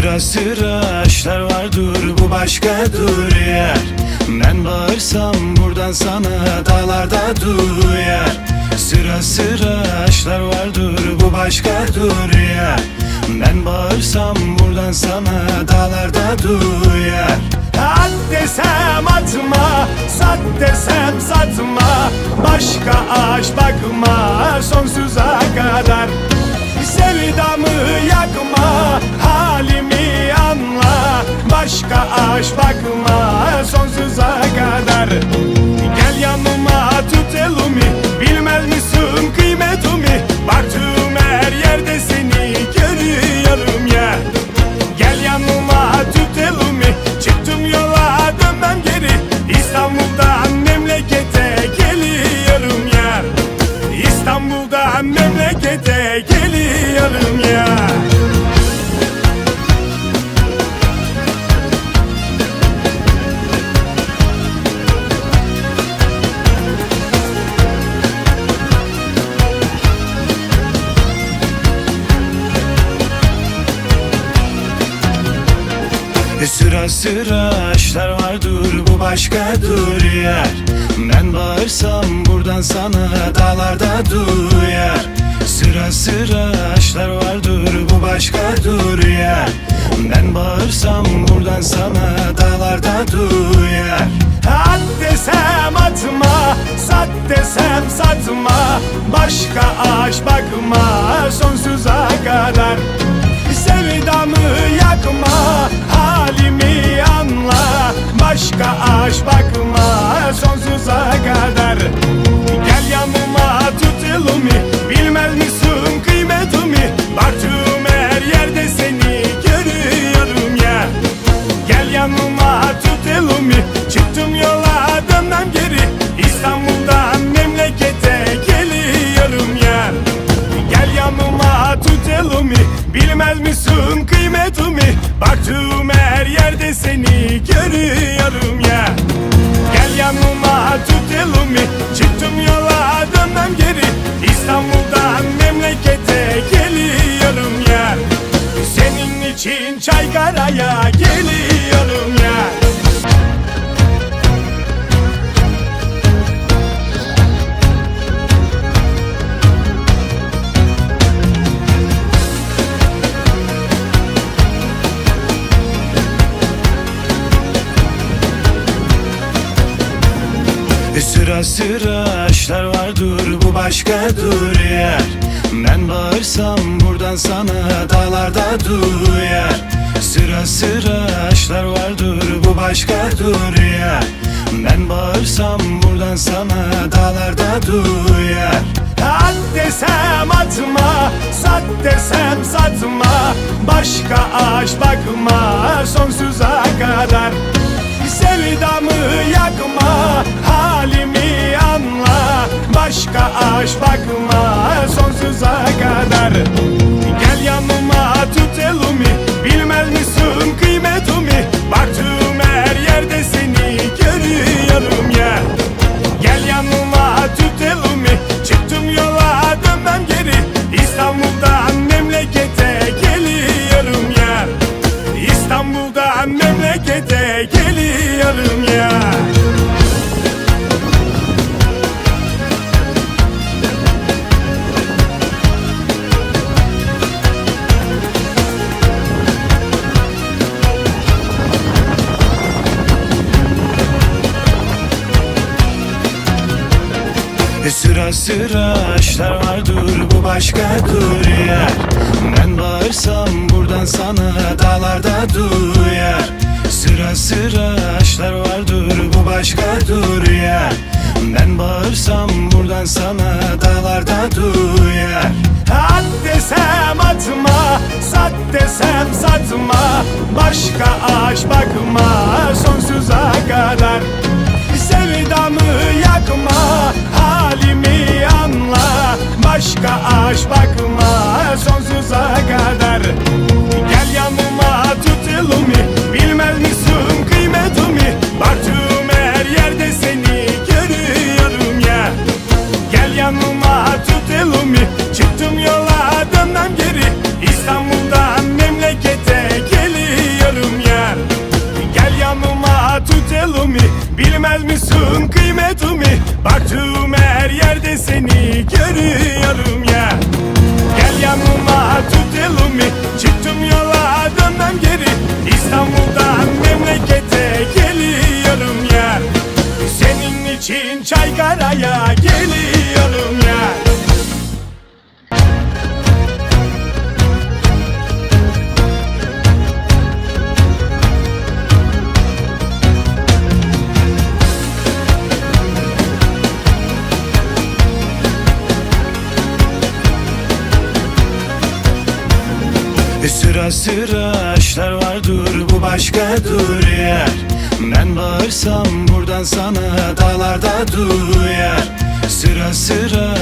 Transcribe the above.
Sıra sıra işler var dur bu başka dur yer Ben bağırsam buradan sana dağlarda duyar Sıra sıra işler var dur bu başka dur yer Ben bağırsam buradan sana dağlarda duyar At desem atma, sat desem satma. Başka aş bakma sonsuza kadar Başka aş Sıra sıra işler var dur bu başka dur yer. Ben bağırsam buradan sana dağlarda duyar Sıra sıra işler var dur bu başka dur yer. Ben bağırsam buradan sana dağlarda duyar At desem atma, sat desem satma. Başka aş bakma sonsuza kadar. Sevdamı yakma, halimi anla Başka aş bakma sonsuza kadar Bilmez misin kıymetimi? Baktığım her yerde seni görüyorum ya. Gel yanıma tut elimi. Çıktım yola dönmem geri. İstanbul'dan memlekete geliyorum ya. Senin için Çaykara'ya geliyorum Sıra sıra işler var dur bu başka dur yer Ben bağırsam buradan sana dağlarda duyar. Sıra sıra işler var dur bu başka dur yer Ben bağırsam buradan sana dağlarda duyar. At desem atma, sat desem satma. Başka aş bakma sonsuza Aş bakma sonsuza kadar. Gel yanıma tut elimi, bilmez misin kıymetimi? Baktığım her yerde seni görüyorum ya Gel yanıma tut elimi, çıktım yola dönmem geri. İstanbul'dan memlekete geliyorum ya İstanbul'dan memlekete geliyorum ya Sıra sıra işler var dur bu başka dur yer Ben bağırsam buradan sana dağlarda duyar. Sıra sıra işler var dur bu başka dur yer Ben bağırsam buradan sana dağlarda duyar. At desem atma, sat desem satma. Başka aş bakma seni görüyorum ya. Gel yanıma tut elimi Çıktım yola dönmem geri. İstanbul'dan memlekete geliyorum ya. Senin için Çaykara'ya geliyorum Sıra sıra işler vardır bu başkadır yer Ben bağırsam buradan sana dağlarda duyar Sıra sıra